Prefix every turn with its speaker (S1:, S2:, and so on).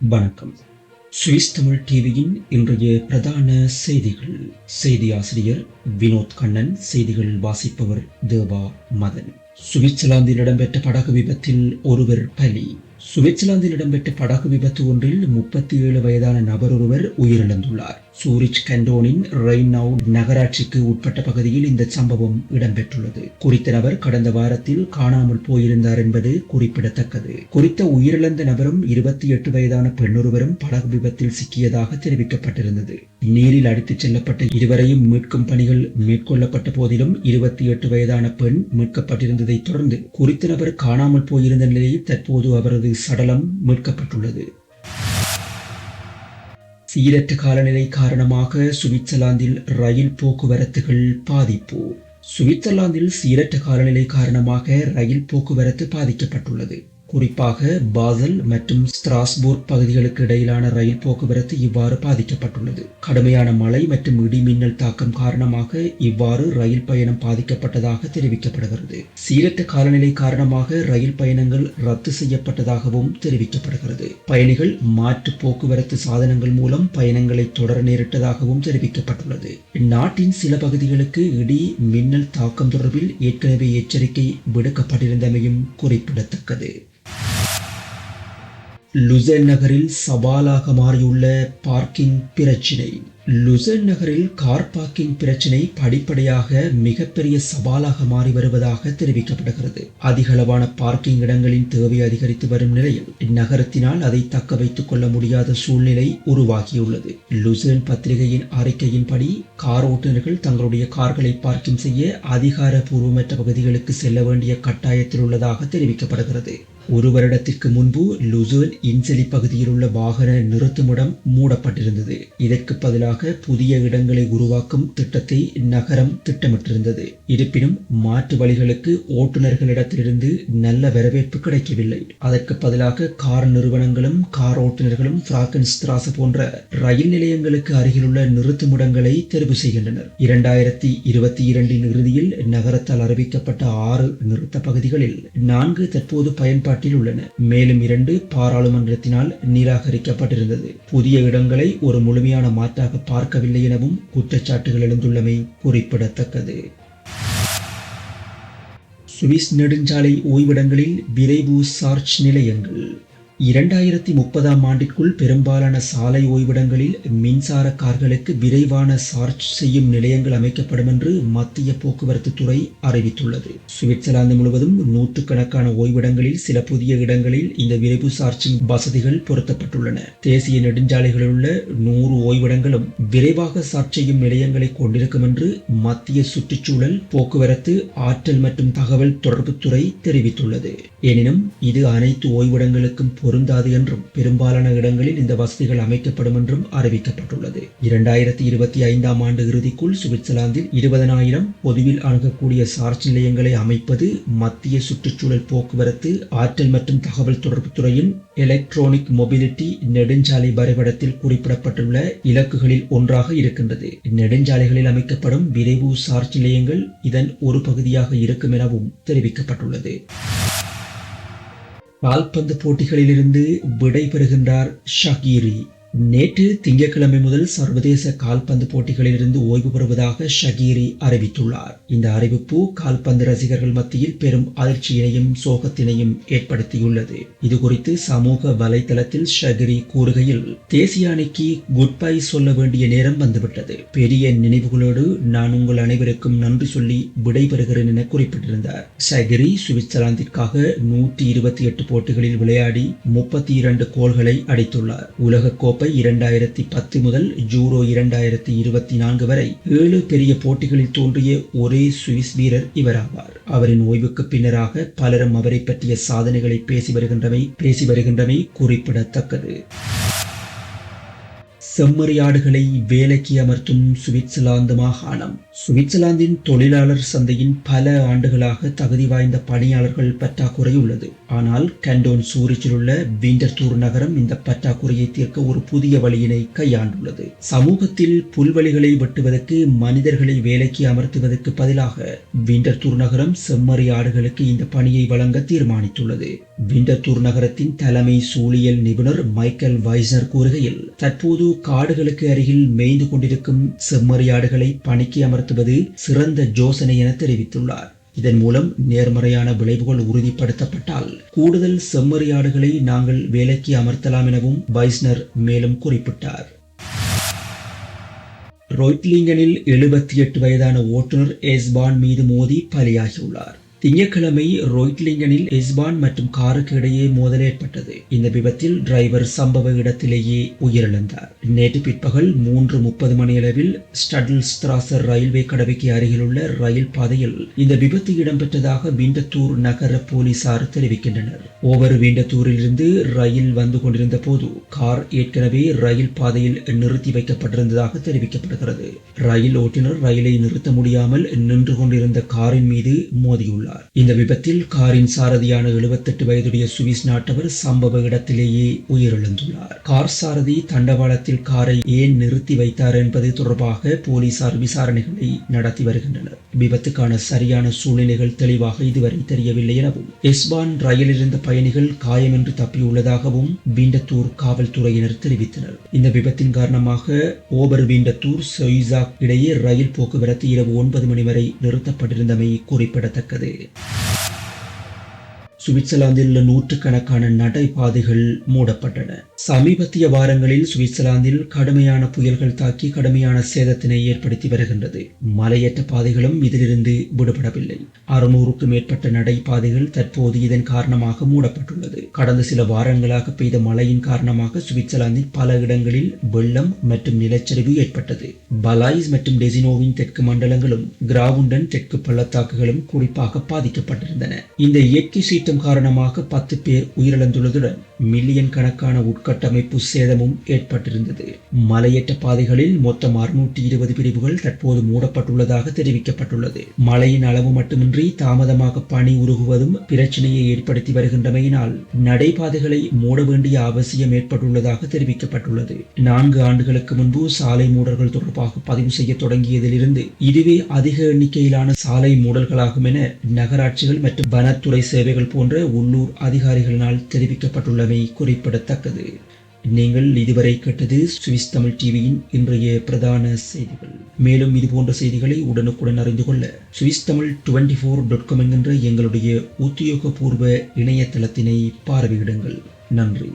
S1: வணக்கம். சுவிஸ் தமிழ் டிவியின் இன்றைய பிரதான செய்திகள். செய்தி ஆசிரியர் வினோத் கண்ணன் செய்திகள் வாசிப்பவர் தேவா மதன். சுவிட்சர்லாந்தில் இடம்பெற்ற படகு விபத்தில் ஒருவர் பலி. சுவிட்சர்லாந்தில் இடம்பெற்ற படகு விபத்து ஒன்றில் முப்பத்தி ஏழு வயதான நபர் ஒருவர் உயிரிழந்துள்ளார். சூரிச் கண்டோனின் ரெய்னவு நகராட்சிக்கு உட்பட்ட பகுதியில் இந்த சம்பவம் இடம்பெற்றுள்ளது. குறித்த நபர் கடந்த வாரத்தில் காணாமல் போயிருந்தார் என்பது குறிப்பிடத்தக்கது. குறித்த உயிரிழந்த நபரும் இருபத்தி எட்டு வயதான பெண்ணொருவரும் படகு விபத்தில் சிக்கியதாக தெரிவிக்கப்பட்டிருந்தது. நீரில் அடித்துச் செல்லப்பட்ட இருவரையும் மீட்கும் பணிகள் மேற்கொள்ளப்பட்ட போதிலும் இருபத்தி எட்டு வயதான பெண் மீட்கப்பட்டிருந்தது மீட்கப்பட்டிருந்ததைத் தொடர்ந்து குறித்த நபர் காணாமல் போயிருந்த நிலையில் தற்போது அவரது சடலம் மீட்கப்பட்டுள்ளது. சீரற்ற காலநிலை காரணமாக சுவிட்சர்லாந்தில் ரயில் போக்குவரத்துகள் பாதிப்பு. சுவிட்சர்லாந்தில் சீரற்ற காலநிலை காரணமாக ரயில் போக்குவரத்து பாதிக்கப்பட்டுள்ளது. குறிப்பாக பாசல் மற்றும் ஸ்திராஸ்பூர்க் பகுதிகளுக்கு இடையிலான ரயில் போக்குவரத்து இவ்வாறு பாதிக்கப்பட்டுள்ளது. கடுமையான மழை மற்றும் இடிமின்னல் தாக்கம் காரணமாக இவ்வாறு ரயில் பயணம் பாதிக்கப்பட்டதாக தெரிவிக்கப்படுகிறது. சீரற்ற காலநிலை காரணமாக ரயில் பயணங்கள் ரத்து செய்யப்பட்டதாகவும் தெரிவிக்கப்படுகிறது. பயணிகள் மாற்று போக்குவரத்து சாதனங்கள் மூலம் பயணங்களை தொடர நேரிட்டதாகவும் தெரிவிக்கப்பட்டுள்ளது. நாட்டின் சில பகுதிகளுக்கு இடி மின்னல் தாக்கம் தொடர்பில் ஏற்கனவே எச்சரிக்கை விடுக்கப்பட்டிருந்தமையும் குறிப்பிடத்தக்கது. லுசென் நகரில் சவாலாக மாறியுள்ள பார்க்கிங் பிரச்சினை. லுசென் நகரில் கார் பார்க்கிங் பிரச்சினை படிப்படியாக மிகப்பெரிய சவாலாக மாறி வருவதாக தெரிவிக்கப்படுகிறது. அதிகளவான பார்க்கிங் இடங்களின் தேவை அதிகரித்து வரும் நிலையில் இந்நகரத்தினால் அதை தக்க வைத்துக் கொள்ள முடியாத சூழ்நிலை உருவாகியுள்ளது. லுசென் பத்திரிகையின் அறிக்கையின்படி கார் ஓட்டுநர்கள் தங்களுடைய கார்களை பார்க்கிங் செய்ய அதிகாரப்பூர்வமற்ற பகுதிகளுக்கு செல்ல வேண்டிய கட்டாயத்தில் உள்ளதாக தெரிவிக்கப்படுகிறது. ஒரு வருடத்திற்கு முன்பு லுசர்ன் இன்செலி பகுதியில் உள்ள வாகன நிறுத்துமிடம் மூடப்பட்டிருந்தது. இதற்கு பதிலாக புதிய இடங்களை உருவாக்கும் திட்டத்தை நகரம் திட்டமிட்டிருந்தது. இருப்பினும் மாற்று வழிகளுக்கு ஓட்டுநர்களிடத்திலிருந்து நல்ல வரவேற்பு கிடைக்கவில்லை. அதற்கு பதிலாக கார் நிறுவனங்களும் கார் ஓட்டுநர்களும் பிராக்கன்ஸ்திராச போன்ற ரயில் நிலையங்களுக்கு அருகிலுள்ள நிறுத்துமிடங்களை தெரிவு செய்கின்றனர். இரண்டாயிரத்தி இருபத்தி இரண்டின் இறுதியில் நகரத்தால் அறிவிக்கப்பட்ட ஆறு நிறுத்த பகுதிகளில் நான்கு தற்போது பயன்பாடு உள்ளன. மேலும் இரண்டு பாராளுமன்றத்தினால் நிராகரிக்கப்பட்டிருந்தது. புதிய இடங்களை ஒரு முழுமையான மாற்றாக பார்க்கவில்லை எனவும் குற்றச்சாட்டுகள் எழுந்துள்ளமை குறிப்பிடத்தக்கது. சுவிஸ் நெடுஞ்சாலை ஓய்விடங்களில் விரைவு சார்ஜ் நிலையங்கள். இரண்டாயிரத்தி முப்பதாம் ஆண்டிற்குள் பெரும்பாலான சாலை ஓய்விடங்களில் மின்சார கார்களுக்கு விரைவான சார்ஜ் செய்யும் நிலையங்கள் அமைக்கப்படும் என்று மத்திய போக்குவரத்து துறை அறிவித்துள்ளது. சுவிட்சர்லாந்து முழுவதும் நூற்றுக்கணக்கான ஓய்விடங்களில் சில புதிய இடங்களில் இந்த விரைவு சார்ஜிங் வசதிகள் பொருத்தப்பட்டுள்ளன. தேசிய நெடுஞ்சாலைகளில் உள்ள நூறு ஓய்விடங்களும் விரைவாக சார்ஜ் செய்யும் நிலையங்களை கொண்டிருக்கும் என்று மத்திய சுற்றுச்சூழல் போக்குவரத்து ஆற்றல் மற்றும் தகவல் தொடர்புத்துறை தெரிவித்துள்ளது. எனினும் இது அனைத்து ஓய்விடங்களுக்கும் பொருந்தாது என்றும் பெரும்பாலான இடங்களில் இந்த வசதிகள் அமைக்கப்படும் என்றும் அறிவிக்கப்பட்டுள்ளது. இரண்டாயிரத்தி இருபத்தி ஐந்தாம் ஆண்டு இறுதிக்குள் சுவிட்சர்லாந்தில் இருபதனாயிரம் பொதுவில் அணுகக்கூடிய சார்ஜ் நிலையங்களை அமைப்பது மத்திய சுற்றுச்சூழல் போக்குவரத்து ஆற்றல் மற்றும் தகவல் தொடர்பு துறையின் எலக்ட்ரானிக் மொபிலிட்டி நெடுஞ்சாலை வரைபடத்தில் குறிப்பிடப்பட்டுள்ள இலக்குகளில் ஒன்றாக இருக்கின்றது. நெடுஞ்சாலைகளில் அமைக்கப்படும் விரைவு சார்ஜ் நிலையங்கள் இதன் ஒரு பகுதியாக இருக்கும் எனவும் தெரிவிக்கப்பட்டுள்ளது. கால்பந்து போட்டிகளிலிருந்து விடைபெறுகின்றார் ஷகீரி. நேற்று திங்கட்கிழமை முதல் சர்வதேச கால்பந்து போட்டிகளிலிருந்து ஓய்வு பெறுவதாக ஷகீரி அறிவித்துள்ளார். இந்த அறிவிப்பு கால்பந்து ரசிகர்கள் மத்தியில் பெரும் அதிர்ச்சியினையும் சோகத்தினையும் ஏற்படுத்தியுள்ளது. இது குறித்து சமூக வலைதளத்தில் ஷகிரி கூறுகையில் தேசிய அணிக்கு குட் பை சொல்ல வேண்டிய நேரம் வந்துவிட்டது. பெரிய நினைவுகளோடு நான் உங்கள் அனைவருக்கும் நன்றி சொல்லி விடைபெறுகிறேன் என குறிப்பிட்டிருந்தார். ஷகிரி சுவிட்சர்லாந்திற்காக நூற்றி இருபத்தி எட்டு போட்டிகளில் விளையாடி முப்பத்தி இரண்டு கோல்களை அடித்துள்ளார். உலக கோப்பை இரண்டாயிரத்தி பத்து முதல் ஜூரோ இரண்டாயிரத்தி இருபத்தி நான்கு வரை ஏழு பெரிய போட்டிகளில் தோன்றிய ஒரே சுவிஸ் வீரர் இவராவார். அவரின் ஓய்வுக்கு பின்னராக பலரும் அவரை பற்றிய சாதனைகளை பேசி வருகின்றமை பேசி வருகின்றமை குறிப்பிடத்தக்கது. செம்மறியாடுகளை வேலைக்கு அமர்த்தும் சுவிட்சர்லாந்து மாகாணம். சுவிட்சர்லாந்தின் தொழிலாளர் சந்தையின் பல ஆண்டுகளாக தகுதி வாய்ந்த பணியாளர்கள் பற்றாக்குறை உள்ளது. ஆனால் கண்டோன் சூரிச்சில் உள்ள வீண்டர்தூர் நகரம் இந்த பற்றாக்குறையை தீர்க்க ஒரு புதிய வழியினை கையாண்டுள்ளது. சமூகத்தில் புல்வெளிகளை வெட்டுவதற்கு மனிதர்களை வேலைக்கு அமர்த்துவதற்கு பதிலாக வீண்டர்தூர் நகரம் செம்மறி ஆடுகளுக்கு இந்த பணியை வழங்க தீர்மானித்துள்ளது. விண்டத்தூர் நகரத்தின் தலைமை சூழியல் நிபுணர் மைக்கேல் வைசர் கூறுகையில் தற்போது காடுகளுக்கு அருகில் மேய்ந்து கொண்டிருக்கும் செம்மறியாடுகளை பணிக்கு அமர்த்துவது சிறந்த யோசனை என தெரிவித்துள்ளார். இதன் மூலம் நேர்மறையான விளைவுகள் உறுதிப்படுத்தப்பட்டால் கூடுதல் செம்மறியாடுகளை நாங்கள் வேலைக்கு அமர்த்தலாம் எனவும் வைஸ்னர் மேலும் குறிப்பிட்டார். ரோய்ட்லிங்கனில் எழுபத்தி எட்டு வயதான ஓட்டுநர் எஸ்பான் மீது மோதி பலியாகியுள்ளார். திங்கட்கிழமை ரோய்ட்லிங்கனில் எஸ்பான் மற்றும் காருக்கு இடையே மோதல் ஏற்பட்டது. இந்த விபத்தில் டிரைவர் சம்பவ இடத்திலேயே உயிரிழந்தார். நேற்று பிற்பகல் மூன்று முப்பது மணியளவில் ஸ்டடில் ஸ்திராசர் ரயில்வே கடவைக்கு அருகிலுள்ள ரயில் பாதையில் இந்த விபத்து இடம்பெற்றதாக விண்டத்தூர் நகர போலீசார் தெரிவிக்கின்றனர். ஓவர் விண்டத்தூரிலிருந்து ரயில் வந்து கொண்டிருந்த போது கார் ஏற்கனவே ரயில் பாதையில் நிறுத்தி வைக்கப்பட்டிருந்ததாக தெரிவிக்கப்படுகிறது. ரயில் ஓட்டுநர் ரயிலை நிறுத்த முடியாமல் நின்று கொண்டிருந்த காரின் மீது மோதியுள்ளார். உள்ளார் இந்த விபத்தில் காரின் சாரதியான 78 வயதுடைய சுவிஸ் நாட்டவர் சம்பவ இடத்திலேயே உயிரிழந்துள்ளார். கார் சாரதி தண்டவாளத்தில் காரை ஏன் நிறுத்தி வைத்தார் என்பது தொடர்பாக போலீசார் விசாரணைகளை நடத்தி வருகின்றனர். விபத்துக்கான சரியான சூழ்நிலைகள் தெளிவாக இதுவரை தெரியவில்லை எனவும் எஸ்பான் ரயிலில் இருந்த பயணிகள் காயமின்றி தப்பியுள்ளதாகவும் வீண்டத்தூர் காவல்துறையினர் தெரிவித்தனர். இந்த விபத்தின் காரணமாக ஓபர் வீண்டத்தூர் சொய்சாக் இடையே ரயில் போக்குவரத்து இரவு ஒன்பது மணி வரை நிறுத்தப்பட்டிருந்தமை குறிப்பிடத்தக்கது. ಇದೆ சுவிட்சர்லாந்தில் உள்ள நூற்றுக்கணக்கான நடைபாதைகள் மூடப்பட்டன. சமீபத்திய வாரங்களில் சுவிட்சர்லாந்தில் கடுமையான புயல்கள் தாக்கி கடுமையான சேதத்தினை ஏற்படுத்தி வருகின்றது. மலையற்ற பாதைகளும் இதிலிருந்து விடுபடவில்லை. அறுநூறுக்கும் மேற்பட்ட நடைபாதைகள் தற்போது இதன் காரணமாக மூடப்பட்டுள்ளது. கடந்த சில வாரங்களாக பெய்த மழையின் காரணமாக சுவிட்சர்லாந்தில் பல இடங்களில் வெள்ளம் மற்றும் நிலச்சரிவு ஏற்பட்டது. பலாய்ஸ் மற்றும் டெசினோவின் தெற்கு மண்டலங்களும் கிராவுண்டன் தெற்கு பள்ளத்தாக்குகளும் குறிப்பாக பாதிக்கப்பட்டிருந்தன. இந்த இயற்கை சீற்றம் காரணமாக பத்து பேர் உயிரிழந்துள்ளதுடன் மில்லியன் கணக்கான உட்கட்டமைப்பு சேதமும் ஏற்பட்டிருந்தது. மலையேற்ற பாதைகளில் மொத்தம் அறுநூற்றி இருபது பிரிவுகள் தற்போது மூடப்பட்டுள்ளதாக தெரிவிக்கப்பட்டுள்ளது. மழையின் அளவு மட்டுமின்றி தாமதமாக பனி உருகுவதும் பிரச்சனையை ஏற்படுத்தி வருகின்றமையினால் நடைபாதைகளை மூட வேண்டிய அவசியம் ஏற்பட்டுள்ளதாக தெரிவிக்கப்பட்டுள்ளது. நான்கு ஆண்டுகளுக்கு முன்பு சாலை மூடல்கள் தொடர்பாக பதிவு செய்ய தொடங்கியதிலிருந்து இதுவே அதிக எண்ணிக்கையிலான சாலை மூடல்களாகும் என நகராட்சிகள் மற்றும் வனத்துறை சேவைகள் போன்ற உள்ளூர் அதிகாரிகளினால் தெரிவிக்கப்பட்டுள்ளமை குறிப்பிடத்தக்கது. நீங்கள் இதுவரை கேட்டது சுவிஸ் தமிழ் டிவியின் இன்றைய பிரதான செய்திகள். மேலும் இது போன்ற செய்திகளை உடனுக்குடன் அறிந்து கொள்ள Swiss Tamil twenty four dot com என்கின்ற எங்களுடைய உத்தியோகபூர்வ இணையதளத்தினை பார்வையிடுங்கள். நன்றி.